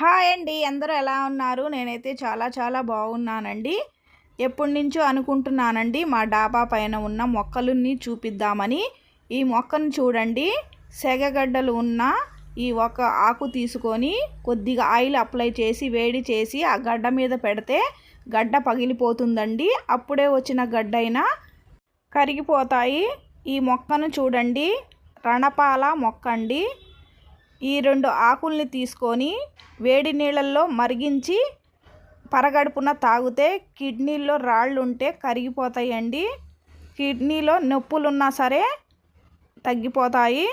Hi అండి అందరూ ఎలా ఉన్నారు? నేనైతే చాలా చాలా బాగున్నానండి. ఎప్పటి నుంచో అనుకుంటున్నానండి మా డాబా పైన ఉన్న మొక్కలని చూపిద్దామని. ఈ మొక్కను చూడండి సెగగడ్డలు ఉన్న ఈ ఒక ఆకు తీసుకొని కొద్దిగా ఆయిల్ అప్లై చేసి వేడి చేసి ఆ గడ్డ మీద పెడితే గడ్డ పగిలిపోతుందండి. అప్పుడే వచ్చిన గడ్డ కరిగిపోతాయి. ఈ మొక్కను చూడండి రణపాల మొక్క అండి ఈ రెండు ఆకుల్ని తీసుకొని వేడి నీళ్ళల్లో మరిగించి పరగడుపున తాగితే కిడ్నీలో రాళ్ళు ఉంటే కరిగిపోతాయండి. కిడ్నీలో నొప్పులున్నా సరే తగ్గిపోతాయి.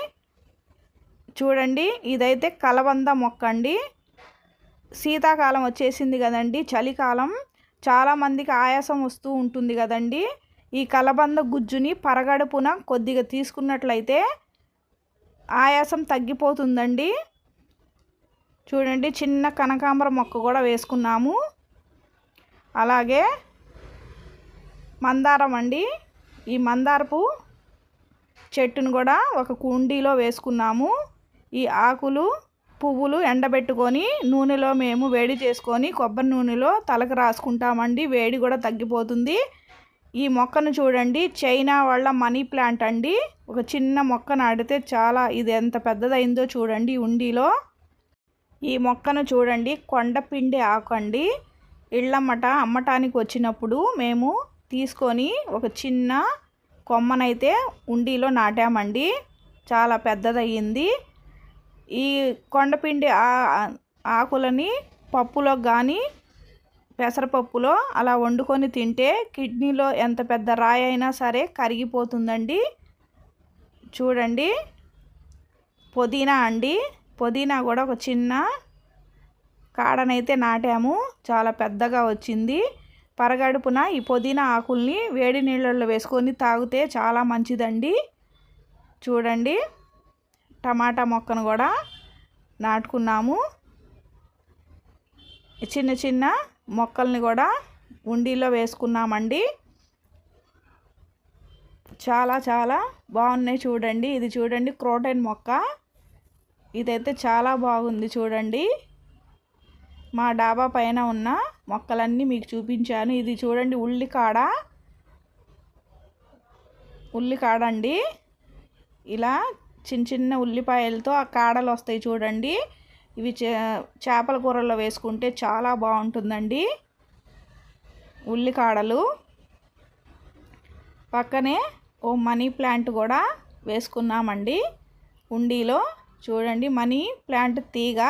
చూడండి ఇదైతే కలబంద మొక్క అండి శీతాకాలం వచ్చేసింది కదండి చలికాలం. చాలామందికి ఆయాసం వస్తూ ఉంటుంది కదండి. ఈ కలబంద గుజ్జుని పరగడుపున కొద్దిగా తీసుకున్నట్లయితే ఆయాసం తగ్గిపోతుందండి. చూడండి చిన్న కనకాంబర మొక్క కూడా వేసుకున్నాము. అలాగే మందారం అండి. ఈ మందారపు చెట్టును కూడా ఒక కుండీలో వేసుకున్నాము. ఈ ఆకులు పువ్వులు ఎండబెట్టుకొని నూనెలో మేము వేడి చేసుకొని కొబ్బరి నూనెలో తలకు రాసుకుంటామండి. వేడి కూడా తగ్గిపోతుంది. ఈ మొక్కను చూడండి. చైనా వాళ్ళ మనీ ప్లాంట్ అండి. ఒక చిన్న మొక్క నాటితే చాలా ఇది ఎంత పెద్దదైందో చూడండి ఉండిలో. ఈ మొక్కను చూడండి. కొండపిండి ఆకు అండి. ఇళ్ళమ్మట అమ్మటానికి వచ్చినప్పుడు మేము తీసుకొని ఒక చిన్న కొమ్మనైతే ఉండిలో నాటామండి. చాలా పెద్దదయ్యింది. ఈ కొండపిండి ఆకులని పప్పులో కానీ పెసరపప్పులో అలా వండుకొని తింటే కిడ్నీలో ఎంత పెద్ద రాయి అయినా సరే కరిగిపోతుందండి. చూడండి. పుదీనా అండి. పుదీనా కూడా ఒక చిన్న కాడనైతే నాటాము. చాలా పెద్దగా వచ్చింది. పరగడుపున ఈ పుదీనా ఆకుల్ని వేడి నీళ్ళల్లో వేసుకొని తాగితే చాలా మంచిదండి. చూడండి. టమాటా మొక్కను కూడా నాటుకున్నాము. చిన్న చిన్న మొక్కల్ని కూడా ఉండిలో వేసుకున్నామండి. చాలా చాలా బాగున్నాయి చూడండి. ఇది చూడండి క్రోటైన్ మొక్క. ఇదైతే చాలా బాగుంది చూడండి. మా డాబా పైన ఉన్న మొక్కలన్నీ మీకు చూపించాను. ఇది చూడండి ఉల్లికాడ. ఉల్లికాడ అండి. ఇలా చిన్న చిన్న ఉల్లిపాయలతో ఆ కాడలు వస్తాయి చూడండి. ఇవి చేపల కూరల్లో వేసుకుంటే చాలా బాగుంటుందండి. ఉల్లికాడలు. పక్కనే ఓ మనీ ప్లాంట్ కూడా వేసుకున్నామండి. ఉండిలో చూడండి మనీ ప్లాంట్ తీగ.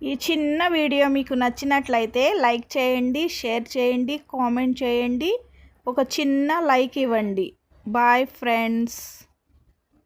ఈ చిన్న వీడియో మీకు నచ్చినట్లయితే లైక్ చేయండి షేర్ చేయండి కామెంట్ చేయండి. ఒక చిన్న లైక్ ఇవ్వండి. Bye friends.